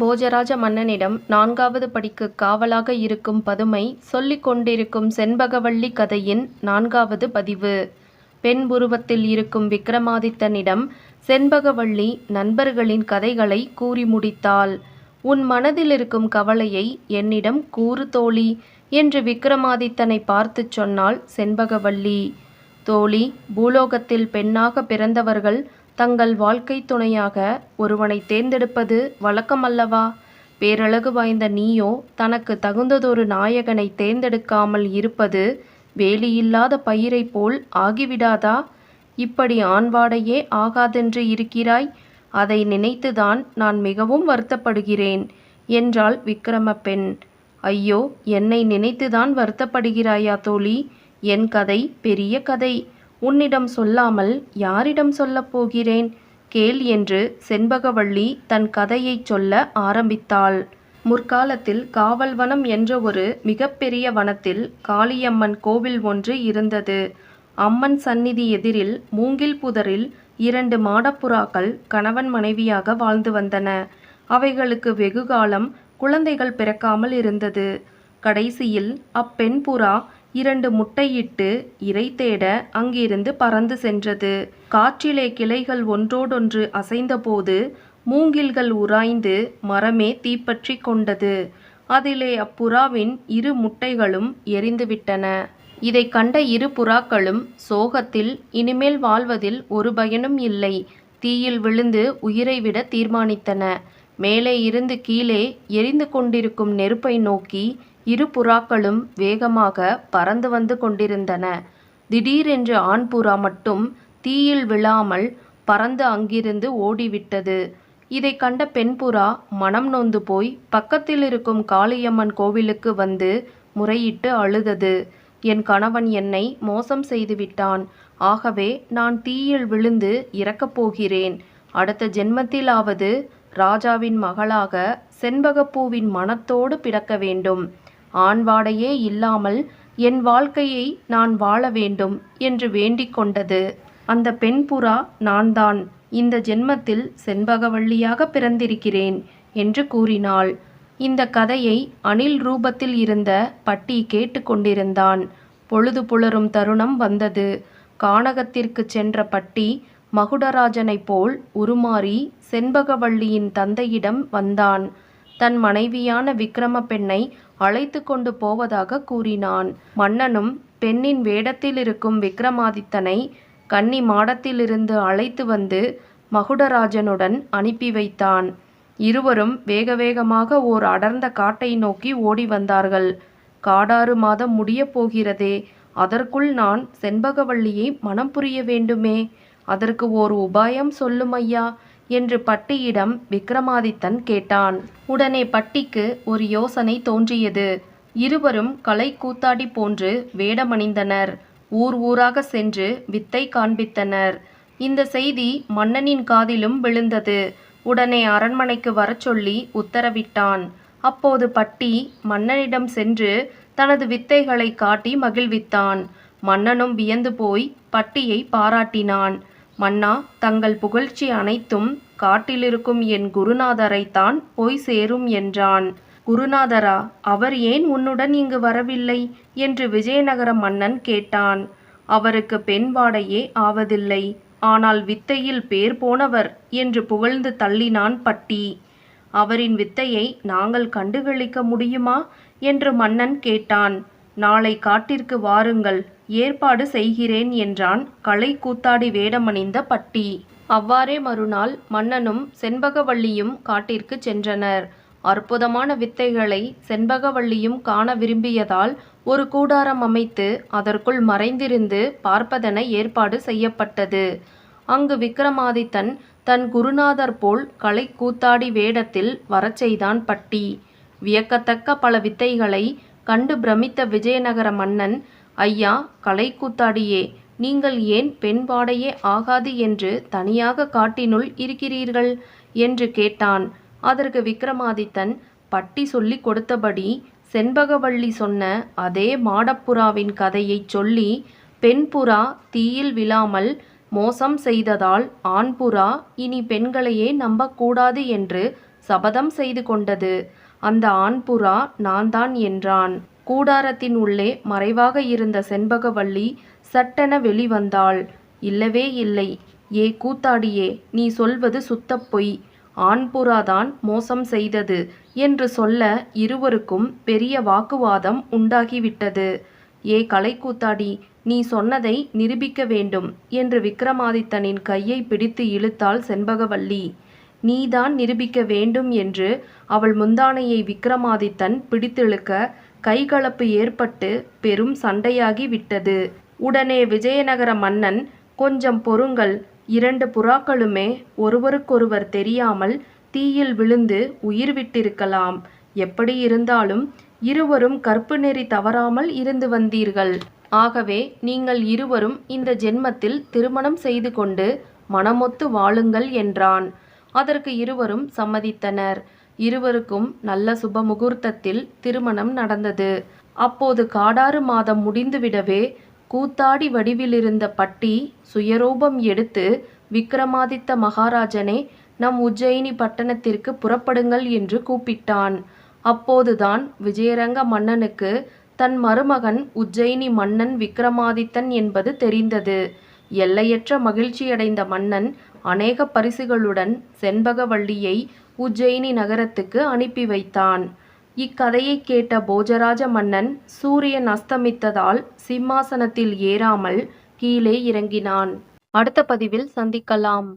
போஜராஜ மன்னனிடம் நான்காவது படிக்கு காவலாக இருக்கும் பதுமை சொல்லிக் கொண்டிருக்கும் செண்பகவல்லி கதையின் நான்காவது பதிவு. பெண் உருவத்தில் இருக்கும் விக்ரமாதித்தனிடம் செண்பகவள்ளி நண்பர்களின் கதைகளை கூறி முடித்தாள். உன் மனதில் இருக்கும் கவலையை என்னிடம் கூறு தோழி என்று விக்ரமாதித்தனை பார்த்துச் சொன்னாள் செண்பகவல்லி தோழி பூலோகத்தில் பெண்ணாக பிறந்தவர்கள் தங்கள் வாழ்க்கை துணையாக ஒருவனை தேர்ந்தெடுப்பது வழக்கமல்லவா? பேரழகு வாய்ந்த நீயோ தனக்கு தகுந்ததொரு நாயகனை தேர்ந்தெடுக்காமல் இருப்பது வேலியில்லாத பயிரைப் போல் ஆகிவிடாதா? இப்படி ஆண்வாடையே ஆகாதென்று இருக்கிறாய். அதை நினைத்துதான் நான் மிகவும் வருத்தப்படுகிறேன் என்றாள் விக்ரம பெண் ஐயோ என்னை நினைத்துதான் வருத்தப்படுகிறாயா தோழி? என் கதை பெரிய கதை. உன்னிடம் சொல்லாமல் யாரிடம் சொல்லப் போகிறேன்? கேள் என்று செண்பகவள்ளி தன் கதையைச் சொல்ல ஆரம்பித்தாள். முற்காலத்தில் காவல்வனம் என்ற ஒரு மிகப்பெரிய வனத்தில் காளியம்மன் கோவில் ஒன்று இருந்தது. அம்மன் சந்நிதி எதிரில் மூங்கில் புதரில் இரண்டு மாடப்புறாக்கள் கணவன் மனைவியாக வாழ்ந்து வந்தன. அவைகளுக்கு வெகுகாலம் குழந்தைகள் பிறக்காமல் இருந்தது. கடைசியில் அப்பெண் புறா இரண்டு முட்டையிட்டு இரை தேட அங்கிருந்து பறந்து சென்றது. காற்றிலே கிளைகள் ஒன்றோடொன்று அசைந்தபோது மூங்கில்கள் உராய்ந்து மரமே தீப்பற்றி கொண்டது. அதிலே அப்புறாவின் இரு முட்டைகளும் எரிந்துவிட்டன. இதை கண்ட இரு புறாக்களும் சோகத்தில் இனிமேல் வாழ்வதில் ஒரு பயனும் இல்லை. தீயில் விழுந்து உயிரை விட தீர்மானித்தன. மேலே இருந்து கீழே எரிந்து கொண்டிருக்கும் நெருப்பை நோக்கி இரு புறாக்களும் வேகமாக பறந்து வந்து கொண்டிருந்தன. திடீரென்று ஆண் புறா மட்டும் தீயில் விழாமல் பறந்து அங்கிருந்து ஓடிவிட்டது. இதை கண்ட பெண் புறா மனம் நொந்து போய் பக்கத்தில் இருக்கும் காளியம்மன் கோவிலுக்கு வந்து முறையிட்டு அழுதது. என் கணவன் என்னை மோசம் செய்துவிட்டான் ஆகவே நான் தீயில் விழுந்து இறக்கப் போகிறேன். அடுத்த ஜென்மத்திலாவது ராஜாவின் மகளாக செண்பகப்பூவின் மனத்தோடு பிறக்க வேண்டும். ஆண்வாடையே இல்லாமல் என் வாழ்க்கையை நான் வாழ வேண்டும் என்று வேண்டிக் கொண்டது. அந்த பெண் புறா நான்தான். இந்த ஜென்மத்தில் செண்பகவள்ளியாக பிறந்திருக்கிறேன் என்று கூறினாள். இந்த கதையை அணில் ரூபத்தில் இருந்த பட்டி கேட்டுக்கொண்டிருந்தான் பொழுது புலரும் தருணம் வந்தது. கானகத்திற்கு சென்ற பட்டி மகுடராஜனைப் போல் உருமாறி செண்பகவள்ளியின் தந்தையிடம் வந்தான். தன் மனைவியான விக்ரம பெண்ணை அழைத்து கொண்டு போவதாக கூறினான். மன்னனும் பெண்ணின் வேடத்தில் இருக்கும் விக்ரமாதித்தனை கன்னி மாடத்திலிருந்து அழைத்து வந்து மகுடராஜனுடன் அனுப்பி வைத்தான். இருவரும் வேக வேகமாக ஓர் அடர்ந்த காட்டை நோக்கி ஓடி வந்தார்கள். காடாறு மாதம் முடியப் போகிறதே. அதற்குள் நான் செண்பகவல்லியை மனம் புரிய வேண்டுமே. அதற்கு ஓர் உபாயம் சொல்லும் ஐயா என்று பட்டியிடம் விக்ரமாதித்தன் கேட்டான். உடனே பட்டிக்கு ஒரு யோசனை தோன்றியது. இருவரும் கலை கூத்தாடி போன்று வேடமணிந்தனர். ஊர் ஊராக சென்று வித்தை காண்பித்தனர். இந்த செய்தி மன்னனின் காதிலும் விழுந்தது. உடனே அரண்மனைக்கு வரச் சொல்லி உத்தரவிட்டான். அப்போது பட்டி மன்னனிடம் சென்று தனது வித்தைகளை காட்டி மகிழ்வித்தான். மன்னனும் வியந்து போய் பட்டியை பாராட்டினான். மன்னா தங்கள் புகழ்ச்சி அனைத்தும் காட்டிலிருக்கும் என் குருநாதரைத்தான் போய் சேரும் என்றான். குருநாதரா அவர் ஏன் உன்னுடன் இங்கு வரவில்லை? என்று விஜயநகர மன்னன் கேட்டான். அவருக்கு பெண் வாடையே ஆவதில்லை. ஆனால் வித்தையில் பேர் போனவர் என்று புகழ்ந்து தள்ளினான் பட்டி. அவரின் வித்தையை நாங்கள் கண்டுகளிக்க முடியுமா? என்று மன்னன் கேட்டான். நாளை காட்டிற்கு வாருங்கள். ஏற்பாடு செய்கிறேன் என்றான் களை கூத்தாடி வேடமணிந்த பட்டி. அவ்வாறே மறுநாள் மன்னனும் செண்பகவல்லியும் காட்டிற்கு சென்றனர். அற்புதமான வித்தைகளை செண்பகவல்லியும் காண விரும்பியதால் ஒரு கூடாரம் அமைத்து அதற்குள் மறைந்திருந்து பார்ப்பதென ஏற்பாடு செய்யப்பட்டது. அங்கு விக்ரமாதித்தன் தன் குருநாதர் போல் களை கூத்தாடி வேடத்தில் வரச் செய்தான் பட்டி. வியக்கத்தக்க பல வித்தைகளை கண்டு பிரமித்த விஜயநகர மன்னன் ஐயா கலைக்கூத்தாடியே நீங்கள் ஏன் பெண் பாடையே ஆகாது என்று தனியாக காட்டினுள் இருக்கிறீர்கள்? என்று கேட்டான். அதற்கு விக்ரமாதித்தன் பட்டி சொல்லி கொடுத்தபடி செண்பகவள்ளி சொன்ன அதே மாடப்புறாவின் கதையைச் சொல்லி பெண் புறா தீயில் விழாமல் மோசம் செய்ததால் ஆண்புறா இனி பெண்களையே நம்பக்கூடாது என்று சபதம் செய்து கொண்டது. அந்த ஆண்புறா நான்தான் என்றான். கூடாரத்தின் உள்ளே மறைவாக இருந்த செண்பகவல்லி சட்டென வெளிவந்தாள். இல்லவே இல்லை. ஏ கூத்தாடியே நீ சொல்வது சுத்தப் பொய். ஆண்புறாதான் மோசம் செய்தது என்று சொல்ல இருவருக்கும் பெரிய வாக்குவாதம் உண்டாகிவிட்டது. ஏ கலைக்கூத்தாடி நீ சொன்னதை நிரூபிக்க வேண்டும் என்று விக்ரமாதித்தனின் கையை பிடித்து இழுத்தாள் செண்பகவல்லி நீதான் நிரூபிக்க வேண்டும் என்று அவள் முந்தானையை விக்ரமாதித்தன் பிடித்திழுக்க கைகலப்பு ஏற்பட்டு பெரும் சண்டையாகி விட்டது. உடனே விஜயநகர மன்னன் கொஞ்சம் பொறுங்கள். இரண்டு புறாக்களுமே ஒருவருக்கொருவர் தெரியாமல் தீயில் விழுந்து உயிர் விட்டிருக்கலாம். எப்படி இருந்தாலும் இருவரும் கற்பு நெறி தவறாமல் இருந்து வந்தீர்கள். ஆகவே நீங்கள் இருவரும் இந்த ஜென்மத்தில் திருமணம் செய்து கொண்டு மனமொத்து வாழுங்கள் என்றான். அதற்கு இருவரும் சம்மதித்தனர். இருவருக்கும் நல்ல சுப முகூர்த்தத்தில் திருமணம் நடந்தது. அப்போது காடாறு மாதம் முடிந்துவிடவே கூத்தாடி வடிவிலிருந்த பட்டி சுயரூபம் எடுத்து விக்ரமாதித்த மகாராஜனே நம் உஜ்ஜயினி பட்டணத்திற்கு புறப்படுங்கள் என்று கூப்பிட்டான். அப்போதுதான் விஜயரங்க மன்னனுக்கு தன் மருமகன் உஜ்ஜயினி மன்னன் விக்ரமாதித்தன் என்பது தெரிந்தது. எல்லையற்ற மகிழ்ச்சியடைந்த மன்னன் அநேக பரிசுகளுடன் செண்பகவள்ளியை உஜ்ஜயினி நகரத்துக்கு அனுப்பி வைத்தான். இக்கதையை கேட்ட போஜராஜ மன்னன் சூரியன் அஸ்தமித்ததால் சிம்மாசனத்தில் ஏறாமல் கீழே இறங்கினான். அடுத்த பதிவில் சந்திக்கலாம்.